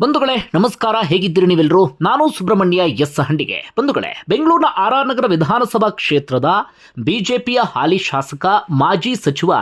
ಬಂಧುಗಳೇ, ನಮಸ್ಕಾರ. ಹೇಗಿದ್ದೀರಿ ನೀವೆಲ್ಲರೂ? ನಾನು ಸುಬ್ರಹ್ಮಣ್ಯ ಎಸ್ ಹಂಡಿಗೆ. ಬಂಧುಗಳೇ, ಬೆಂಗಳೂರಿನ ಆರ್ ಆರ್ ನಗರ ವಿಧಾನಸಭಾ ಕ್ಷೇತ್ರದ ಬಿಜೆಪಿಯ ಹಾಲಿ ಶಾಸಕ, ಮಾಜಿ ಸಚಿವ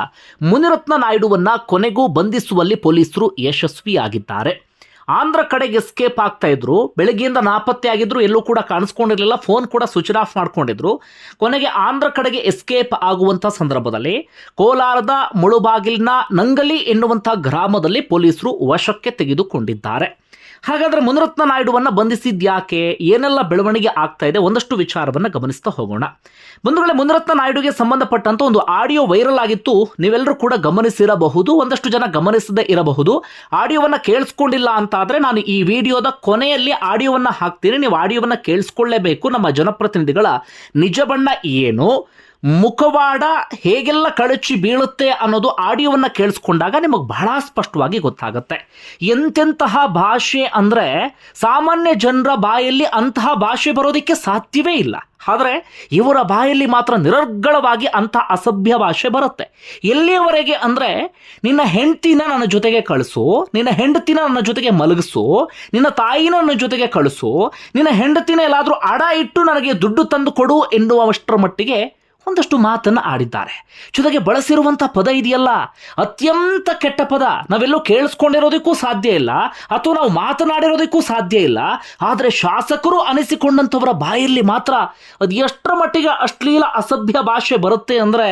ಮುನಿರತ್ನ ನಾಯ್ಡುವನ್ನ ಕೊನೆಗೂ ಬಂಧಿಸುವಲ್ಲಿ ಪೊಲೀಸರು ಯಶಸ್ವಿಯಾಗಿದ್ದಾರೆ. ಆಂಧ್ರ ಕಡೆಗೆ ಎಸ್ಕೇಪ್ ಆಗ್ತಾ ಇದ್ರು. ಬೆಳಗ್ಗೆಯಿಂದ ನಾಪತ್ತೆ ಆಗಿದ್ರು. ಎಲ್ಲೂ ಕೂಡ ಕಾಣಿಸ್ಕೊಂಡಿರಲಿಲ್ಲ. ಫೋನ್ ಕೂಡ ಸ್ವಿಚ್ ಆಫ್ ಮಾಡ್ಕೊಂಡಿದ್ರು. ಕೊನೆಗೆ ಆಂಧ್ರ ಕಡೆಗೆ ಎಸ್ಕೇಪ್ ಆಗುವಂಥ ಸಂದರ್ಭದಲ್ಲಿ ಕೋಲಾರದ ಮುಳುಬಾಗಿಲಿನ ನಂಗಲಿ ಎನ್ನುವಂಥ ಗ್ರಾಮದಲ್ಲಿ ಪೊಲೀಸರು ವಶಕ್ಕೆ ತೆಗೆದುಕೊಂಡಿದ್ದಾರೆ. ಹಾಗಾದ್ರೆ ಮುನಿರತ್ನ ನಾಯ್ಡುವನ್ನ ಬಂಧಿಸಿದ್ಯಾಕೆ? ಏನೆಲ್ಲ ಬೆಳವಣಿಗೆ ಆಗ್ತಾ ಇದೆ? ಒಂದಷ್ಟು ವಿಚಾರವನ್ನ ಗಮನಿಸ್ತಾ ಹೋಗೋಣ. ಬಂಧುಗಳೇ, ಮುನರತ್ನ ನಾಯ್ಡುಗೆ ಸಂಬಂಧಪಟ್ಟಂತ ಒಂದು ಆಡಿಯೋ ವೈರಲ್ ಆಗಿತ್ತು. ನೀವೆಲ್ಲರೂ ಕೂಡ ಗಮನಿಸಿರಬಹುದು, ಒಂದಷ್ಟು ಜನ ಗಮನಿಸದೇ ಇರಬಹುದು. ಆಡಿಯೋವನ್ನ ಕೇಳಿಸ್ಕೊಂಡಿಲ್ಲ ಅಂತ ನಾನು ಈ ವಿಡಿಯೋದ ಕೊನೆಯಲ್ಲಿ ಆಡಿಯೋವನ್ನ ಹಾಕ್ತೀನಿ. ನೀವು ಆಡಿಯೋವನ್ನ ಕೇಳಿಸ್ಕೊಳ್ಳೇಬೇಕು. ನಮ್ಮ ಜನಪ್ರತಿನಿಧಿಗಳ ನಿಜ ಬಣ್ಣ ಏನು? ಮುಖವಾಡ ಹೇಗೆಲ್ಲ ಕಳಚಿ ಬೀಳುತ್ತೆ ಅನ್ನೋದು ಆಡಿಯೋವನ್ನು ಕೇಳಿಸ್ಕೊಂಡಾಗ ನಿಮಗೆ ಬಹಳ ಸ್ಪಷ್ಟವಾಗಿ ಗೊತ್ತಾಗುತ್ತೆ. ಎಂತೆಂತಹ ಭಾಷೆ ಅಂದರೆ ಸಾಮಾನ್ಯ ಜನರ ಬಾಯಲ್ಲಿ ಅಂತಹ ಭಾಷೆ ಬರೋದಕ್ಕೆ ಸಾಧ್ಯವೇ ಇಲ್ಲ. ಆದರೆ ಇವರ ಬಾಯಲ್ಲಿ ಮಾತ್ರ ನಿರರ್ಗಳವಾಗಿ ಅಂಥ ಅಸಭ್ಯ ಭಾಷೆ ಬರುತ್ತೆ. ಎಲ್ಲಿಯವರೆಗೆ ಅಂದರೆ ನಿನ್ನ ಹೆಂಡತಿನ ನನ್ನ ಜೊತೆಗೆ ಕಳಿಸು, ನಿನ್ನ ಹೆಂಡತಿನ ನನ್ನ ಜೊತೆಗೆ ಮಲಗಿಸು, ನಿನ್ನ ತಾಯಿನ ನನ್ನ ಜೊತೆಗೆ ಕಳಿಸು, ನಿನ್ನ ಹೆಂಡತಿನ ಎಲ್ಲಾದರೂ ಅಡ ಇಟ್ಟು ನನಗೆ ದುಡ್ಡು ತಂದು ಕೊಡು ಎನ್ನುವಷ್ಟರ ಮಟ್ಟಿಗೆ ಒಂದಷ್ಟು ಮಾತನ್ನು ಆಡಿದ್ದಾರೆ. ಜೊತೆಗೆ ಬಳಸಿರುವಂಥ ಪದ ಇದೆಯಲ್ಲ? ಅತ್ಯಂತ ಕೆಟ್ಟ ಪದ. ನಾವೆಲ್ಲೋ ಕೇಳಿಸ್ಕೊಂಡಿರೋದಕ್ಕೂ ಸಾಧ್ಯ ಇಲ್ಲ. ಅಥವಾ ನಾವು ಮಾತನಾಡಿರೋದಕ್ಕೂ ಸಾಧ್ಯ ಇಲ್ಲ. ಆದರೆ ಶಾಸಕರು ಅನಿಸಿಕೊಂಡಂಥವರ ಬಾಯಲ್ಲಿ ಮಾತ್ರ ಅದು ಎಷ್ಟರ ಮಟ್ಟಿಗೆ ಅಶ್ಲೀಲ ಅಸಭ್ಯ ಭಾಷೆ ಬರುತ್ತೆ ಅಂದರೆ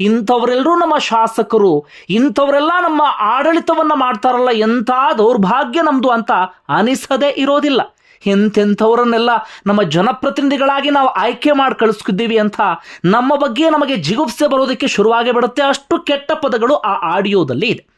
ಇಂಥವರೆಲ್ಲರೂ ನಮ್ಮ ಶಾಸಕರು, ಇಂಥವರೆಲ್ಲ ನಮ್ಮ ಆಡಳಿತವನ್ನು ಮಾಡ್ತಾರಲ್ಲ ಎಂಥ ದೌರ್ಭಾಗ್ಯ ನಮ್ಮದು ಅಂತ ಅನಿಸದೇ ಇರೋದಿಲ್ಲ. ಎಂತೆಂಥವರನ್ನೆಲ್ಲ ನಮ್ಮ ಜನಪ್ರತಿನಿಧಿಗಳಾಗಿ ನಾವು ಆಯ್ಕೆ ಮಾಡಿ ಕಳಿಸ್ಕಿದ್ದೀವಿ ಅಂತ ನಮ್ಮ ಬಗ್ಗೆ ನಮಗೆ ಜಿಗುಪ್ಸೆ ಬರೋದಕ್ಕೆ ಶುರುವಾಗಿ ಬಿಡುತ್ತೆ. ಅಷ್ಟು ಕೆಟ್ಟ ಪದಗಳು ಆ ಆಡಿಯೋದಲ್ಲಿ ಇದೆ.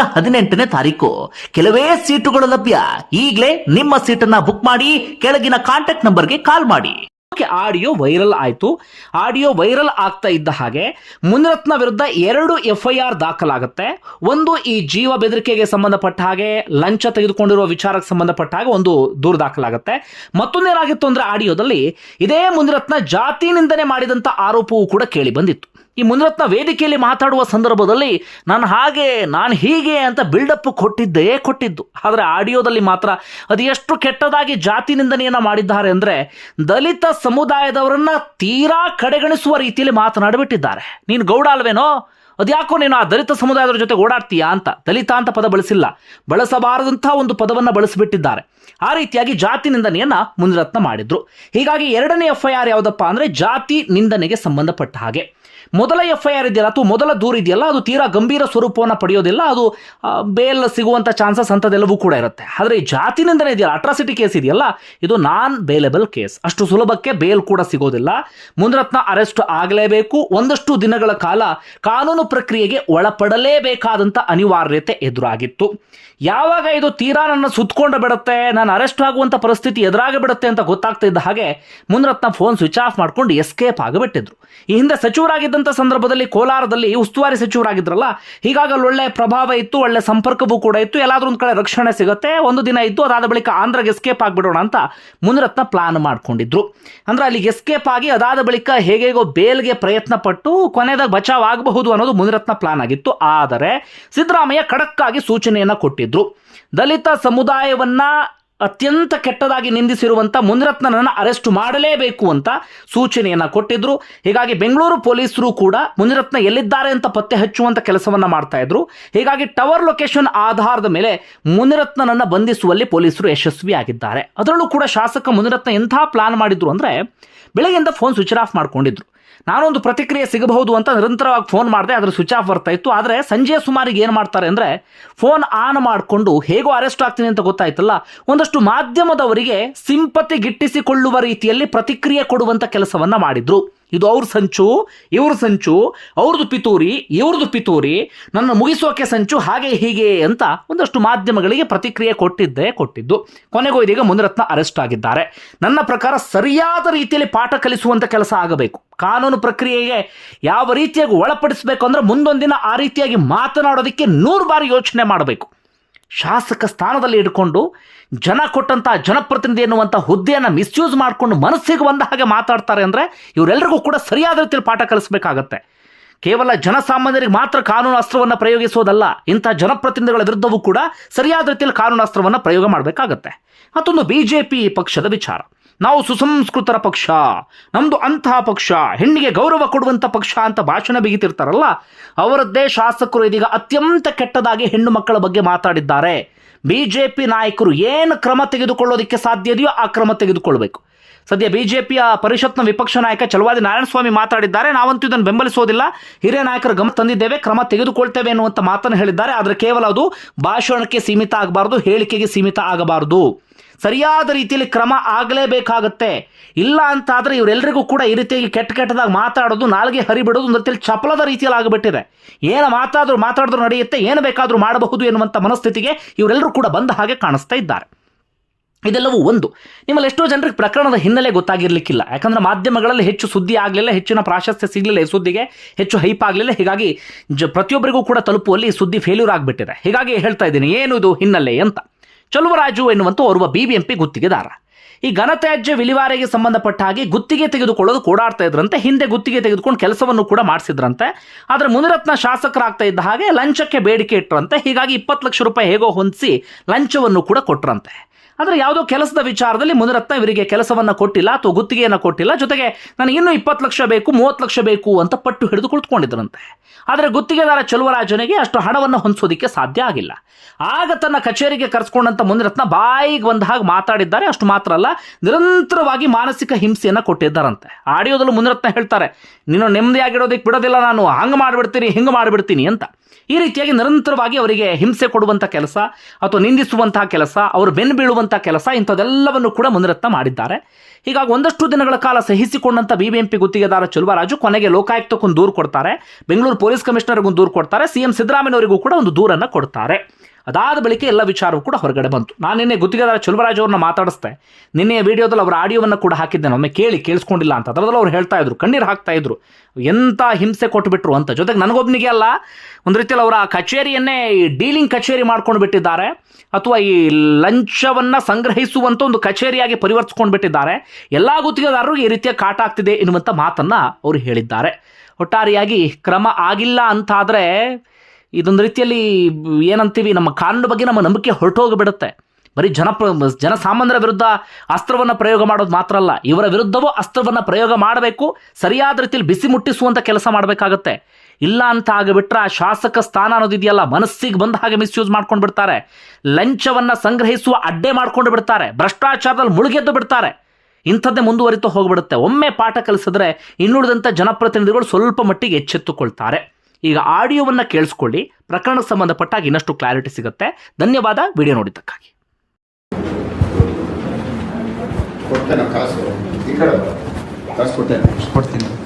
ಹದಿನೆಂಟನೇ ತಾರೀಕು. ಕೆಲವೇ ಸೀಟುಗಳು ಲಭ್ಯ. ಈಗಲೇ ನಿಮ್ಮ ಸೀಟನ್ನ ಬುಕ್ ಮಾಡಿ, ಕೆಳಗಿನ ಕಾಂಟ್ಯಾಕ್ಟ್ ನಂಬರ್ಗೆ ಕಾಲ್ ಮಾಡಿ. ಆಡಿಯೋ ವೈರಲ್ ಆಯಿತು. ಆಡಿಯೋ ವೈರಲ್ ಆಗ್ತಾ ಇದ್ದ ಹಾಗೆ ಮುನಿರತ್ನ ವಿರುದ್ಧ ಎರಡು ಎಫ್ ಐ ಆರ್ ದಾಖಲಾಗುತ್ತೆ. ಒಂದು ಈ ಜೀವ ಬೆದರಿಕೆಗೆ ಸಂಬಂಧಪಟ್ಟ ಹಾಗೆ, ಲಂಚ ತೆಗೆದುಕೊಂಡಿರುವ ವಿಚಾರಕ್ಕೆ ಸಂಬಂಧಪಟ್ಟ ಹಾಗೆ ಒಂದು ದೂರು ದಾಖಲಾಗುತ್ತೆ. ಮತ್ತೊಂದೇನಾಗಿತ್ತು ಅಂದ್ರೆ ಆಡಿಯೋದಲ್ಲಿ ಇದೇ ಮುನಿರತ್ನ ಜಾತಿ ನಿಂದನೆ ಮಾಡಿದಂತ ಆರೋಪವೂ ಕೂಡ ಕೇಳಿ ಬಂದಿತ್ತು. ಈ ಮುನಿರತ್ನ ವೇದಿಕೆಯಲ್ಲಿ ಮಾತಾಡುವ ಸಂದರ್ಭದಲ್ಲಿ ನಾನು ಹಾಗೆ, ನಾನು ಹೀಗೆ ಅಂತ ಬಿಲ್ಡಪ್ ಕೊಟ್ಟಿದ್ದೇ ಕೊಟ್ಟಿದ್ದು. ಆದರೆ ಆಡಿಯೋದಲ್ಲಿ ಮಾತ್ರ ಅದು ಎಷ್ಟು ಕೆಟ್ಟದಾಗಿ ಜಾತಿ ನಿಂದನೆಯನ್ನು ಮಾಡಿದ್ದಾರೆ ಅಂದರೆ ದಲಿತ ಸಮುದಾಯದವರನ್ನ ತೀರಾ ಕಡೆಗಣಿಸುವ ರೀತಿಯಲ್ಲಿ ಮಾತನಾಡಿಬಿಟ್ಟಿದ್ದಾರೆ. ನೀನು ಗೌಡ ಅಲ್ವೇನೋ? ಅದ್ಯಾಕೋ ನೀನು ಆ ದಲಿತ ಸಮುದಾಯದವರ ಜೊತೆ ಓಡಾಡ್ತೀಯಾ ಅಂತ? ದಲಿತ ಅಂತ ಪದ ಬಳಸಿಲ್ಲ. ಬಳಸಬಾರದಂಥ ಒಂದು ಪದವನ್ನು ಬಳಸಿಬಿಟ್ಟಿದ್ದಾರೆ. ಆ ರೀತಿಯಾಗಿ ಜಾತಿ ನಿಂದನೆಯನ್ನ ಮುನಿರತ್ನ ಮಾಡಿದ್ರು. ಹೀಗಾಗಿ ಎರಡನೇ ಎಫ್ ಐ ಆರ್ ಯಾವುದಪ್ಪ ಅಂದ್ರೆ ಜಾತಿ ನಿಂದನೆಗೆ ಸಂಬಂಧಪಟ್ಟ ಹಾಗೆ. ಮೊದಲ ಎಫ್ ಐ ಆರ್ ಇದೆಯಲ್ಲ ಅಥವಾ ಮೊದಲ ದೂರು ಇದೆಯಲ್ಲ, ಅದು ತೀರಾ ಗಂಭೀರ ಸ್ವರೂಪವನ್ನು ಪಡೆಯೋದಿಲ್ಲ, ಅದು ಬೇಲ್ ಸಿಗುವಂಥ ಚಾನ್ಸಸ್ ಅಂಥದ್ದೆಲ್ಲವೂ ಕೂಡ ಇರುತ್ತೆ. ಆದರೆ ಈ ಜಾತಿ ನಿಂದನೆ ಇದೆಯಲ್ಲ ಅಟ್ರಾಸಿಟಿ ಕೇಸ್ ಇದೆಯಲ್ಲ, ಇದು ನಾನ್ ಬೇಲೆಬಲ್ ಕೇಸ್ ಅಷ್ಟು ಸುಲಭಕ್ಕೆ ಬೇಲ್ ಕೂಡ ಸಿಗೋದಿಲ್ಲ. ಮುನ್ರತ್ನ ಅರೆಸ್ಟ್ ಆಗಲೇಬೇಕು. ಒಂದಷ್ಟು ದಿನಗಳ ಕಾಲ ಕಾನೂನು ಪ್ರಕ್ರಿಯೆಗೆ ಒಳಪಡಲೇಬೇಕಾದಂಥ ಅನಿವಾರ್ಯತೆ ಎದುರಾಗಿತ್ತು. ಯಾವಾಗ ಇದು ತೀರಾ ನನ್ನ ಸುತ್ತಕೊಂಡು ಬಿಡುತ್ತೆ, ನಾನು ಅರೆಸ್ಟ್ ಆಗುವಂಥ ಪರಿಸ್ಥಿತಿ ಎದುರಾಗಿ ಬಿಡುತ್ತೆ ಅಂತ ಗೊತ್ತಾಗ್ತಾ ಇದ್ದ ಹಾಗೆ ಮುನ್ರತ್ನ ಫೋನ್ ಸ್ವಿಚ್ ಆಫ್ ಮಾಡ್ಕೊಂಡು ಎಸ್ಕೇಪ್ ಆಗಿಬಿಟ್ಟಿದ್ರು. ಈ ಹಿಂದೆ ಸಚಿವರಾಗಿದ್ದಂಥ ಸಂದರ್ಭದಲ್ಲಿ ಕೋಲಾರದಲ್ಲಿ ಉಸ್ತುವಾರಿ ಸಚಿವರಾಗಿದ್ರಲ್ಲ ಹೀಗಾಗಿ ಒಳ್ಳೆ ಪ್ರಭಾವ ಇತ್ತು, ಒಳ್ಳೆ ಸಂಪರ್ಕವೂ ಕೂಡ ಇತ್ತು. ಎಲ್ಲಾದ್ರೂ ಒಂದು ಕಡೆ ರಕ್ಷಣೆ ಸಿಗುತ್ತೆ, ಒಂದು ದಿನ ಇತ್ತು ಅದಾದ ಬಳಿಕ ಆಂಧ್ರಗೆ ಎಸ್ಕೇಪ್ ಆಗಿಬಿಡೋಣ ಅಂತ ಮುನಿರತ್ನ ಪ್ಲಾನ್ ಮಾಡ್ಕೊಂಡಿದ್ರು. ಅಂದ್ರೆ ಅಲ್ಲಿಗೆ ಎಸ್ಕೇಪ್ ಆಗಿ ಅದಾದ ಬಳಿಕ ಹೇಗೇಗೋ ಬೇಲ್ಗೆ ಪ್ರಯತ್ನ ಪಟ್ಟು ಕೊನೆದಾಗ ಬಚಾವ್ ಆಗಬಹುದು ಅನ್ನೋದು ಮುನಿರತ್ನ ಪ್ಲಾನ್ ಆಗಿತ್ತು. ಆದರೆ ಸಿದ್ದರಾಮಯ್ಯ ಖಡಕ್ಕಾಗಿ ಸೂಚನೆಯನ್ನ ಕೊಟ್ಟಿದ್ರು. ದಲಿತ ಸಮುದಾಯವನ್ನ ಅತ್ಯಂತ ಕೆಟ್ಟದಾಗಿ ನಿಂದಿಸಿರುವಂಥ ಮುನಿರತ್ನನನ್ನು ಅರೆಸ್ಟ್ ಮಾಡಲೇಬೇಕು ಅಂತ ಸೂಚನೆಯನ್ನು ಕೊಟ್ಟಿದ್ರು. ಹೀಗಾಗಿ ಬೆಂಗಳೂರು ಪೊಲೀಸರು ಕೂಡ ಮುನಿರತ್ನ ಎಲ್ಲಿದ್ದಾರೆ ಅಂತ ಪತ್ತೆ ಹಚ್ಚುವಂಥ ಕೆಲಸವನ್ನು ಮಾಡ್ತಾ ಇದ್ರು. ಹೀಗಾಗಿ ಟವರ್ ಲೊಕೇಶನ್ ಆಧಾರದ ಮೇಲೆ ಮುನಿರತ್ನನನ್ನು ಬಂಧಿಸುವಲ್ಲಿ ಪೊಲೀಸರು ಯಶಸ್ವಿಯಾಗಿದ್ದಾರೆ. ಅದರಲ್ಲೂ ಕೂಡ ಶಾಸಕ ಮುನಿರತ್ನ ಎಂಥ ಪ್ಲಾನ್ ಮಾಡಿದ್ರು ಅಂದರೆ ಬೆಳಗ್ಗೆಯಿಂದ ಫೋನ್ ಸ್ವಿಚ್ ಆಫ್ ಮಾಡ್ಕೊಂಡಿದ್ರು. ನಾನೊಂದು ಪ್ರತಿಕ್ರಿಯೆ ಸಿಗಬಹುದು ಅಂತ ನಿರಂತರವಾಗಿ ಫೋನ್ ಮಾಡಿದೆ ಅದ್ರ ಸ್ವಿಚ್ ಆಫ್ ಬರ್ತಾ ಇತ್ತು. ಆದರೆ ಸಂಜೆ ಸುಮಾರಿಗೆ ಏನು ಮಾಡ್ತಾರೆ ಅಂದರೆ ಫೋನ್ ಆನ್ ಮಾಡಿಕೊಂಡು ಹೇಗೋ ಅರೆಸ್ಟ್ ಆಗ್ತೀನಿ ಅಂತ ಗೊತ್ತಾಯ್ತಲ್ಲ, ಒಂದಷ್ಟು ಮಾಧ್ಯಮದವರಿಗೆ ಸಿಂಪತಿ ಗಿಟ್ಟಿಸಿಕೊಳ್ಳುವ ರೀತಿಯಲ್ಲಿ ಪ್ರತಿಕ್ರಿಯೆ ಕೊಡುವಂಥ ಕೆಲಸವನ್ನು ಮಾಡಿದ್ರು. ಇದು ಅವ್ರ ಸಂಚು, ಇವ್ರ ಸಂಚು, ಅವ್ರದ್ದು ಪಿತೂರಿ, ಇವ್ರದ್ದು ಪಿತೂರಿ, ನನ್ನ ಮುಗಿಸೋಕೆ ಸಂಚು ಹಾಗೆ ಹೀಗೆ ಅಂತ ಒಂದಷ್ಟು ಮಾಧ್ಯಮಗಳಿಗೆ ಪ್ರತಿಕ್ರಿಯೆ ಕೊಟ್ಟಿದ್ದೇ ಕೊಟ್ಟಿದ್ದು. ಕೊನೆಗೂ ಇದೀಗ ಮುನಿರತ್ನ ಅರೆಸ್ಟ್ ಆಗಿದ್ದಾರೆ. ನನ್ನ ಪ್ರಕಾರ ಸರಿಯಾದ ರೀತಿಯಲ್ಲಿ ಪಾಠ ಕಲಿಸುವಂಥ ಕೆಲಸ ಆಗಬೇಕು. ಕಾನೂನು ಪ್ರಕ್ರಿಯೆಗೆ ಯಾವ ರೀತಿಯಾಗಿ ಒಳಪಡಿಸಬೇಕು ಅಂದ್ರೆ ಮುಂದೊಂದಿನ ಆ ರೀತಿಯಾಗಿ ಮಾತನಾಡೋದಕ್ಕೆ ನೂರು ಬಾರಿ ಯೋಚನೆ ಮಾಡಬೇಕು. ಶಾಸಕ ಸ್ಥಾನದಲ್ಲಿ ಇಟ್ಕೊಂಡು ಜನ ಕೊಟ್ಟಂಥ ಜನಪ್ರತಿನಿಧಿ ಎನ್ನುವಂಥ ಹುದ್ದೆಯನ್ನು ಮಿಸ್ಯೂಸ್ ಮಾಡಿಕೊಂಡು ಮನಸ್ಸಿಗೆ ಬಂದ ಹಾಗೆ ಮಾತಾಡ್ತಾರೆ ಅಂದರೆ ಇವರೆಲ್ಲರಿಗೂ ಕೂಡ ಸರಿಯಾದ ರೀತಿಯಲ್ಲಿ ಪಾಠ ಕಲಿಸಬೇಕಾಗತ್ತೆ. ಕೇವಲ ಜನಸಾಮಾನ್ಯರಿಗೆ ಮಾತ್ರ ಕಾನೂನು ಅಸ್ತ್ರವನ್ನು ಪ್ರಯೋಗಿಸೋದಲ್ಲ, ಇಂಥ ಜನಪ್ರತಿನಿಧಿಗಳ ವಿರುದ್ಧವೂ ಕೂಡ ಸರಿಯಾದ ರೀತಿಯಲ್ಲಿ ಕಾನೂನು ಅಸ್ತ್ರವನ್ನು ಪ್ರಯೋಗ ಮಾಡಬೇಕಾಗತ್ತೆ. ಮತ್ತೊಂದು ಬಿ ಜೆ ಪಿ ಪಕ್ಷದ ವಿಚಾರ. ನಾವು ಸುಸಂಸ್ಕೃತರ ಪಕ್ಷ ನಮ್ಮದು ಅಂತಹ ಪಕ್ಷ, ಹೆಣ್ಣಿಗೆ ಗೌರವ ಕೊಡುವಂಥ ಪಕ್ಷ ಅಂತ ಭಾಷಣ ಬಿಗಿತಿರ್ತಾರಲ್ಲ, ಅವರದ್ದೇ ಶಾಸಕರು ಇದೀಗ ಅತ್ಯಂತ ಕೆಟ್ಟದಾಗಿ ಹೆಣ್ಣು ಮಕ್ಕಳ ಬಗ್ಗೆ ಮಾತಾಡಿದ್ದಾರೆ. ಬಿ ಜೆ ಪಿ ನಾಯಕರು ಏನು ಕ್ರಮ ತೆಗೆದುಕೊಳ್ಳೋದಕ್ಕೆ ಸಾಧ್ಯ ಇದೆಯೋ ಆ ಕ್ರಮ ತೆಗೆದುಕೊಳ್ಬೇಕು. ಸದ್ಯ ಬಿಜೆಪಿಯ ಪರಿಷತ್ನ ವಿಪಕ್ಷ ನಾಯಕ ಚಲವಾದಿ ನಾರಾಯಣಸ್ವಾಮಿ ಮಾತಾಡಿದ್ದಾರೆ. ನಾವಂತೂ ಇದನ್ನು ಬೆಂಬಲಿಸೋದಿಲ್ಲ ಹಿರಿಯ ನಾಯಕರ ಗಮನ ತಂದಿದ್ದೇವೆ. ಕ್ರಮ ತೆಗೆದುಕೊಳ್ತೇವೆ ಎನ್ನುವಂಥ ಮಾತನ್ನು ಹೇಳಿದ್ದಾರೆ. ಆದರೆ ಕೇವಲ ಅದು ಭಾಷಣಕ್ಕೆ ಸೀಮಿತ ಆಗಬಾರದು, ಹೇಳಿಕೆಗೆ ಸೀಮಿತ ಆಗಬಾರದು. ಸರಿಯಾದ ರೀತಿಯಲ್ಲಿ ಕ್ರಮ ಆಗಲೇಬೇಕಾಗತ್ತೆ. ಇಲ್ಲ ಅಂತ ಆದರೆ ಇವರೆಲ್ಲರಿಗೂ ಕೂಡ ಈ ರೀತಿಯಾಗಿ ಕೆಟ್ಟ ಕೆಟ್ಟದಾಗಿ ಮಾತಾಡೋದು, ನಾಲ್ಗೆ ಹರಿಬಿಡೋದು ಒಂದು ರೀತಿಯಲ್ಲಿ ಚಪಲದ ರೀತಿಯಲ್ಲಿ ಆಗಿಬಿಟ್ಟಿದೆ. ಏನು ಮಾತಾದರೂ ಮಾತಾಡಿದ್ರು ನಡೆಯುತ್ತೆ, ಏನು ಬೇಕಾದರೂ ಮಾಡಬಹುದು ಎನ್ನುವಂಥ ಮನಸ್ಥಿತಿಗೆ ಇವರೆಲ್ಲರೂ ಕೂಡ ಬಂದ ಹಾಗೆ ಕಾಣಿಸ್ತಾ ಇದ್ದಾರೆ. ಇದೆಲ್ಲವೂ ಒಂದು. ನಿಮ್ಮಲ್ಲಿ ಎಷ್ಟೋ ಜನರಿಗೆ ಪ್ರಕರಣದ ಹಿನ್ನೆಲೆ ಗೊತ್ತಾಗಿರ್ಲಿಕ್ಕಿಲ್ಲ. ಯಾಕಂದ್ರೆ ಮಾಧ್ಯಮಗಳಲ್ಲಿ ಹೆಚ್ಚು ಸುದ್ದಿ ಆಗಲಿಲ್ಲ, ಹೆಚ್ಚಿನ ಪ್ರಾಶಸ್ತ್ಯ ಸಿಗಲಿಲ್ಲ ಈ ಸುದ್ದಿಗೆ, ಹೆಚ್ಚು ಹೈಪ್ ಆಗಲಿಲ್ಲ. ಹೀಗಾಗಿ ಜ ಪ್ರತಿಯೊಬ್ಬರಿಗೂ ಕೂಡ ತಲುಪುವಲ್ಲಿ ಸುದ್ದಿ ಫೇಲ್ಯೂರ್ ಆಗಿಬಿಟ್ಟಿದೆ. ಹೀಗಾಗಿ ಹೇಳ್ತಾ ಇದ್ದೀನಿ ಏನು ಇದು ಹಿನ್ನೆಲೆ ಅಂತ. ಚಲುವರಾಜು ಎನ್ನುವಂಥ ಓರ್ವ ಬಿ ಬಿ ಎಂ ಪಿ ಗುತ್ತಿಗೆದಾರ ಈ ಘನತ್ಯಾಜ್ಯ ವಿಲೇವಾರಿಗೆ ಸಂಬಂಧಪಟ್ಟ ಹಾಗೆ ಗುತ್ತಿಗೆ ತೆಗೆದುಕೊಳ್ಳೋದು ಓಡಾಡ್ತಾ ಇದ್ರಂತೆ, ಹಿಂದೆ ಗುತ್ತಿಗೆ ತೆಗೆದುಕೊಂಡು ಕೆಲಸವನ್ನು ಕೂಡ ಮಾಡಿಸಿದ್ರಂತೆ. ಆದರೆ ಮುನಿರತ್ನ ಶಾಸಕರಾಗ್ತಾ ಇದ್ದ ಹಾಗೆ ಲಂಚಕ್ಕೆ ಬೇಡಿಕೆ ಇಟ್ಟರಂತೆ ಹೀಗಾಗಿ ಇಪ್ಪತ್ತು ಲಕ್ಷ ರೂಪಾಯಿ ಹೇಗೋ ಹೊಂದಿಸಿ ಲಂಚವನ್ನು ಕೂಡ ಕೊಟ್ರಂತೆ. ಆದರೆ ಯಾವುದೋ ಕೆಲಸದ ವಿಚಾರದಲ್ಲಿ ಮುನಿರತ್ನ ಇವರಿಗೆ ಕೆಲಸವನ್ನು ಕೊಟ್ಟಿಲ್ಲ ಅಥವಾ ಗುತ್ತಿಗೆಯನ್ನು ಕೊಟ್ಟಿಲ್ಲ. ಜೊತೆಗೆ ನನಗೆ ಇನ್ನೂ ಇಪ್ಪತ್ತು ಲಕ್ಷ ಬೇಕು, ಮೂವತ್ತು ಲಕ್ಷ ಬೇಕು ಅಂತ ಪಟ್ಟು ಹಿಡಿದು ಕುಳಿತುಕೊಂಡಿದ್ರಂತೆ ಆದರೆ ಗುತ್ತಿಗೆದಾರ ಚಲುವರಾಜನಿಗೆ ಅಷ್ಟು ಹಣವನ್ನು ಹೊಂದಿಸೋದಕ್ಕೆ ಸಾಧ್ಯ ಆಗಿಲ್ಲ. ಆಗ ತನ್ನ ಕಚೇರಿಗೆ ಕರೆಸ್ಕೊಂಡಂಥ ಮುನಿರತ್ನ ಬಾಯಿಗೆ ಬಂದ ಹಾಗೆ ಮಾತಾಡಿದ್ದಾರೆ. ಅಷ್ಟು ಮಾತ್ರ ಅಲ್ಲ, ನಿರಂತರವಾಗಿ ಮಾನಸಿಕ ಹಿಂಸೆಯನ್ನು ಕೊಟ್ಟಿದ್ದಾರಂತೆ. ಆಡಿಯೋದಲ್ಲೂ ಮುನಿರತ್ನ ಹೇಳ್ತಾರೆ, ನೀನು ನೆಮ್ಮದಿಯಾಗಿಡೋದಕ್ಕೆ ಬಿಡೋದಿಲ್ಲ ನಾನು, ಹಂಗೆ ಮಾಡಿಬಿಡ್ತೀನಿ, ಹಿಂಗೆ ಮಾಡಿಬಿಡ್ತೀನಿ ಅಂತ. ಈ ರೀತಿಯಾಗಿ ನಿರಂತರವಾಗಿ ಅವರಿಗೆ ಹಿಂಸೆ ಕೊಡುವಂಥ ಕೆಲಸ ಅಥವಾ ನಿಂದಿಸುವಂತಹ ಕೆಲಸ, ಅವರು ಬೆನ್ನು ಬೀಳುವಂಥ ಕೆಲಸ ಇಂಥದ್ದೆಲ್ಲವನ್ನು ಕೂಡ ಮುನಿರತ್ನ ಮಾಡಿದ್ದಾರೆ. ಹೀಗಾಗಿ ಒಂದಷ್ಟು ದಿನಗಳ ಕಾಲ ಸಹಿಸಿಕೊಂಡಂಥ ಬಿಬಿಎಂಪಿ ಗುತ್ತಿಗೆದಾರ ಚಲುವರಾಜು ಕೊನೆಗೆ ಲೋಕಾಯುಕ್ತಕ್ಕೊಂದು ದೂರು ಕೊಡ್ತಾರೆ. ಬೆಂಗಳೂರು ಪೊಲೀಸ್ ಕಮಿಷನರ್ಗೊಂದು ದೂರು ಕೊಡ್ತಾರೆ. ಸಿಎಂ ಸಿದ್ದರಾಮಯ್ಯವರಿಗೂ ಕೂಡ ಒಂದು ದೂರನ್ನು ಕೊಡ್ತಾರೆ. ಅದಾದ ಬಳಿಕ ಎಲ್ಲ ವಿಚಾರವೂ ಕೂಡ ಹೊರಗಡೆ ಬಂತು. ನಾನು ನಿನ್ನೆ ಗುತ್ತಿಗೆದಾರ ಚಲುವರಾಜ್ ಅವ್ರನ್ನ ಮಾತಾಡಿಸ್ದೆ. ನಿನ್ನೆಯ ವಿಡಿಯೋದಲ್ಲಿ ಅವರ ಆಡಿಯೋವನ್ನು ಕೂಡ ಹಾಕಿದ್ದೆ ಒಮ್ಮೆ ಕೇಳಿ ಕೇಳಿಸ್ಕೊಂಡಿಲ್ಲ ಅಂತ. ಅದರಲ್ಲೂ ಅವ್ರು ಹೇಳ್ತಾ ಇದ್ರು, ಕಣ್ಣೀರು ಹಾಕ್ತಾ ಇದ್ರು. ಎಂಥ ಹಿಂಸೆ ಕೊಟ್ಟುಬಿಟ್ರು ಅಂತ. ಜೊತೆಗೆ ನನಗೊಬ್ಬನಿಗೆ ಅಲ್ಲ, ಒಂದು ರೀತಿಯಲ್ಲಿ ಅವರ ಕಚೇರಿಯನ್ನೇ ಡೀಲಿಂಗ್ ಕಚೇರಿ ಮಾಡ್ಕೊಂಡು ಬಿಟ್ಟಿದ್ದಾರೆ. ಅಥವಾ ಈ ಲಂಚವನ್ನು ಸಂಗ್ರಹಿಸುವಂಥ ಒಂದು ಕಚೇರಿಯಾಗಿ ಪರಿವರ್ತಿಸ್ಕೊಂಡು ಬಿಟ್ಟಿದ್ದಾರೆ. ಎಲ್ಲ ಗುತ್ತಿಗೆದಾರರು ಈ ರೀತಿಯ ಕಾಟ ಆಗ್ತಿದೆ ಎನ್ನುವಂಥ ಮಾತನ್ನು ಅವರು ಹೇಳಿದ್ದಾರೆ. ಒಟ್ಟಾರೆಯಾಗಿ ಕ್ರಮ ಆಗಿಲ್ಲ ಅಂತಾದರೆ ಇದೊಂದು ರೀತಿಯಲ್ಲಿ ಏನಂತೀವಿ, ನಮ್ಮ ಕಾನೂನು ಬಗ್ಗೆ ನಮ್ಮ ನಂಬಿಕೆ ಹೊರಟೋಗಿಬಿಡುತ್ತೆ. ಬರೀ ಜನಪ್ರ ಜನಸಾಮಾನ್ಯರ ವಿರುದ್ಧ ಅಸ್ತ್ರವನ್ನು ಪ್ರಯೋಗ ಮಾಡೋದು ಮಾತ್ರ ಅಲ್ಲ, ಇವರ ವಿರುದ್ಧವೂ ಅಸ್ತ್ರವನ್ನು ಪ್ರಯೋಗ ಮಾಡಬೇಕು, ಸರಿಯಾದ ರೀತಿಯಲ್ಲಿ ಬಿಸಿ ಮುಟ್ಟಿಸುವಂಥ ಕೆಲಸ ಮಾಡಬೇಕಾಗತ್ತೆ. ಇಲ್ಲ ಅಂತ ಆಗಿಬಿಟ್ರೆ ಶಾಸಕ ಸ್ಥಾನ ಅನ್ನೋದಿದೆಯಲ್ಲ ಮನಸ್ಸಿಗೆ ಬಂದ ಹಾಗೆ ಮಿಸ್ಯೂಸ್ ಮಾಡ್ಕೊಂಡು ಬಿಡ್ತಾರೆ ಲಂಚವನ್ನು ಸಂಗ್ರಹಿಸುವ ಅಡ್ಡೆ ಮಾಡ್ಕೊಂಡು ಬಿಡ್ತಾರೆ, ಭ್ರಷ್ಟಾಚಾರದಲ್ಲಿ ಮುಳುಗೆದ್ದು ಬಿಡ್ತಾರೆ. ಇಂಥದ್ದೇ ಮುಂದುವರಿತು ಹೋಗ್ಬಿಡುತ್ತೆ. ಒಮ್ಮೆ ಪಾಠ ಕಲಿಸಿದ್ರೆ ಇನ್ನುಳಿದಂಥ ಜನಪ್ರತಿನಿಧಿಗಳು ಸ್ವಲ್ಪ ಮಟ್ಟಿಗೆ ಎಚ್ಚೆತ್ತುಕೊಳ್ತಾರೆ. ಈಗ ಆಡಿಯೋವನ್ನು ಕೇಳಿಸ್ಕೊಳ್ಳಿ. ಪ್ರಕರಣಕ್ಕೆ ಸಂಬಂಧಪಟ್ಟಾಗ ಇನ್ನಷ್ಟು ಕ್ಲಾರಿಟಿ ಸಿಗುತ್ತೆ. ಧನ್ಯವಾದ. ವಿಡಿಯೋ ನೋಡಿದ್ದಕ್ಕಾಗಿ. ಕೊಡ್ತೇನೆ ಕಾಸು. ಈ ಕಡೆ. ಕಾಸು ಕೊಡ್ತೇನೆ. ಕೊಡ್ತೀನಿ.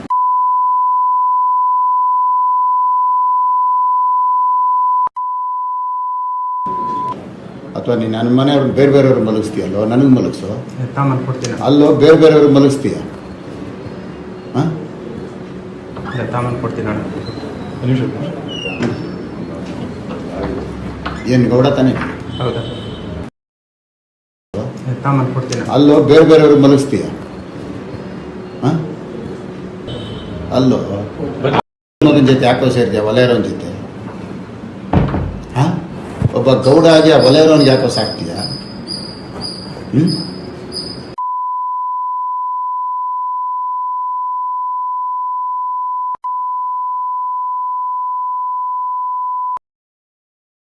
ಅಥವಾ ನೀನು ನನ್ನ ಮನೆಯವ್ರನ್ನ ಬೇರೆ ಬೇರೆಯವ್ರು ಮಲಗಿಸ್ತೀಯಲ್ಲೋ? ನನಗೆ ಮಲಗಿಸೋ? ಅಲ್ಲೋ ಬೇರೆ ಬೇರೆಯವ್ರು ಮಲಗಿಸ್ತೀಯ? ಹಾಂ? ಏನು ಗೌಡ ತಾನೇ? ಹೌದಾ? ತಾಮನ್ ಕೊಡ್ತೀನಿ ಅಲ್ಲೋ ಬೇರೆ ಬೇರೆಯವ್ರು ಮಲಗಿಸ್ತೀಯ? ಹಾಂ? ಅಲ್ಲೋ. ಮಗನ ಜೊತೆ ಯಾಕೋ ಸೇರಿದೆ ಒಲೆಯರೋನ್ ಜೊತೆ. ಒಬ್ಬ ಗೌಡ ಆಗಿ ಆ ಒಲೆಯರೋನ್ಗೆ ಯಾಕೋ ಸಾಕ್ತೀಯ ಹ್ಞೂ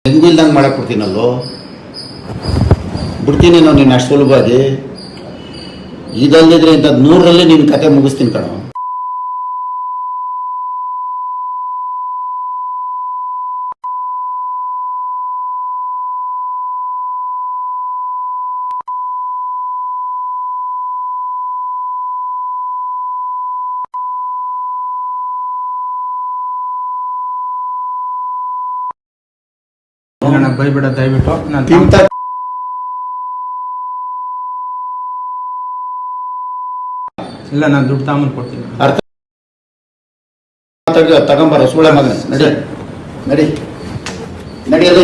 ಹೆಂಗೂ ಇಲ್ದಂಗೆ ಮಾಡಕ್ ಕೊಡ್ತೀನಲ್ಲೋ ಬಿಡ್ತೀನಿ ನಾನು ನಿನ್ನ ಅಷ್ಟು ಸುಲಭವಾಗಿ. ಇದಲ್ದಿದ್ರೆ ಇಂಥದ್ದು ನೂರರಲ್ಲಿ ನಿನ್ನ ಕತೆ ಮುಗಿಸ್ತೀನಿ ಕಣೋ. ಬೈಬೇಡ ದಯವಿಟ್ಟು ನಾನು ತಿಂತ ಇಲ್ಲ ನಾನು ದುಡ್ಡು ತಾಮನ್ ಕೊಡ್ತೀನಿ. ಅರ್ಥ ತಗೊಂಬರ ಸುಳ್ಳೆ ಮಗನ ನಡಿ. ನಡಿ. ನಡಿಯೋದು